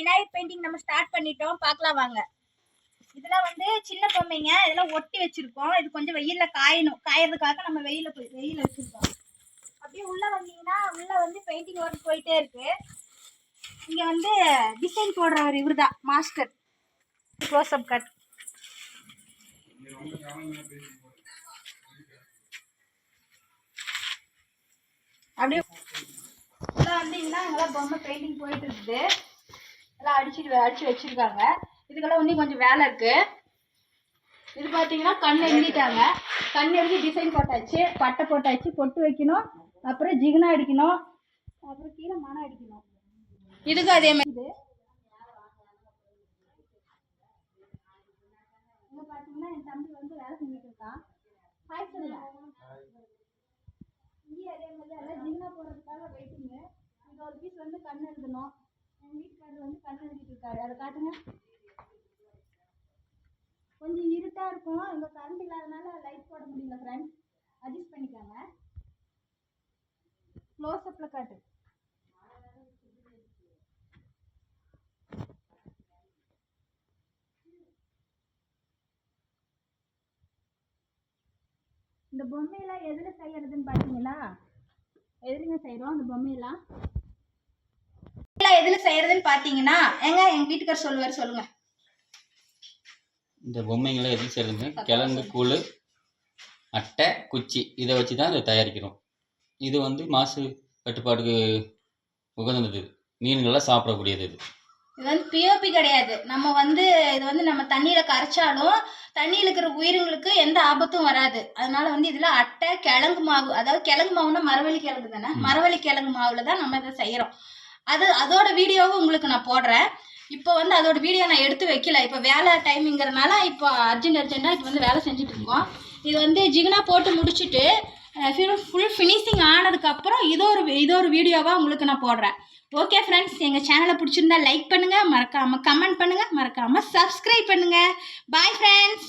Vinayagar painting நம்ம start பண்ணிட்டோம். பார்க்கலாம் வாங்க. இதெல்லாம் வந்து சின்ன பொம்மைங்க. இதெல்லாம் ஒட்டி வச்சிருக்கோம். இது கொஞ்சம் வெயில்ல காயணும். காயறதுக்காக நம்ம வெயில போய் வெயில வச்சிருக்கோம். அப்படியே உள்ள வந்தீங்கன்னா உள்ள வந்து பெயிண்டிங் ஒர்க் போயிட்டே இருக்கு. இங்க வந்து டிசைன் போடுறவர் இவர்தான் மாஸ்டர் க்ளோஸ் அப் கட் அப்படியே உள்ள வந்தீங்கன்னா அங்கெல்லாம் பொம்மை பெயிண்டிங் போயிட்டு இருக்குது. எல்லாம் அடிச்சு அடிச்சு வச்சிருக்காங்க. இதுக்கெல்லாம் இன்னும் கொஞ்சம் வேலை இருக்கு. இது பார்த்தீங்கன்னா கண் எழுதிட்டாங்க. கண் எழுதி டிசைன் போட்டாச்சு. பட்டை போட்டாச்சு. பொட்டு வைக்கணும். அப்புறம் ஜிகுனா அடிக்கணும். அப்புறம் கீழே மனம் அடிக்கணும். இதுக்கும் அதே மாதிரி இது. இங்க பார்த்தீங்கன்னா என் தம்பி வந்து வேலை செஞ்சுட்டு இருக்கான். ஹாய் சொல்லுங்க. இங்கேயும் அதே மாதிரி எல்லாம் ஜிகுனா போடுறதுக்காக வெயிட்டிங்கு இங்கே ஒரு பீஸ் வந்து கண் எழுதணும். என் வீட்டுக்காரர் வந்து கண் எழுதிட்டு இருக்காரு. அதை காட்டுங்க. கொஞ்சம் இருட்டா இருக்கும். இங்க கரண்ட் இல்லாதனால லைட் போட முடியல ஃப்ரெண்ட்ஸ் அட்ஜஸ்ட் பண்ணிக்காங்க. க்ளோஸ் அப்ல காட்டு. இந்த பொம்மையெல்லாம் எதில் செய்யறதுன்னு பார்த்தீங்களா எதுலங்க செய்கிறோம் அந்த பொம்மையெல்லாம்? எதுல செய்யறதுன்னு பாத்தீங்கன்னா எங்க எங்க வீட்டுக்காரர் சொல்லுவார் சொல்லுங்க. இந்த பொம்மைங்களை எது செய்யறதுங்க கிழங்கு கூழ் அட்டை குச்சி இதை வச்சு தான் இதை தயாரிக்கிறோம். இது வந்து மாசு கட்டுப்பாட்டுக்கு உகந்தது மீன்கள்லாம் சாப்பிடக்கூடியது இது. இது வந்து பிஓபி கிடையாது. நம்ம வந்து இது வந்து நம்ம தண்ணியில கரைச்சாலும் தண்ணியில் இருக்கிற உயிரிங்களுக்கு எந்த ஆபத்தும் வராது. அதனால வந்து இதுல அட்டை கிழங்கு மாவு அதாவது கிழங்கு மாவுன்னா மரவள்ளி கிழங்கு தானே? மரவள்ளி கிழங்கு மாவுல தான் நம்ம இதை செய்யறோம். அது அதோட வீடியோவை உங்களுக்கு நான் போடுறேன். இப்போ வந்து அதோட வீடியோ நான் எடுத்து வைக்கல. இப்போ வேலை டைமிங்கிறனால இப்போ அர்ஜென்ட் அர்ஜென்ட்டாக இப்போ வந்து வேலை செஞ்சுட்டு இருக்கோம். இது வந்து ஜிகினா போட்டு முடிச்சுட்டு ஃபுல் ஃபினிஷிங் ஆனதுக்கப்புறம் இது ஒரு இது ஒரு வீடியோவாக உங்களுக்கு நான் போடுறேன். ஓகே ஃப்ரெண்ட்ஸ் எங்கள் சேனலை பிடிச்சிருந்தா லைக் பண்ணுங்கள் மறக்காமல் கமெண்ட் பண்ணுங்கள் மறக்காமல் சப்ஸ்கிரைப் பண்ணுங்கள் பாய் ஃப்ரெண்ட்ஸ்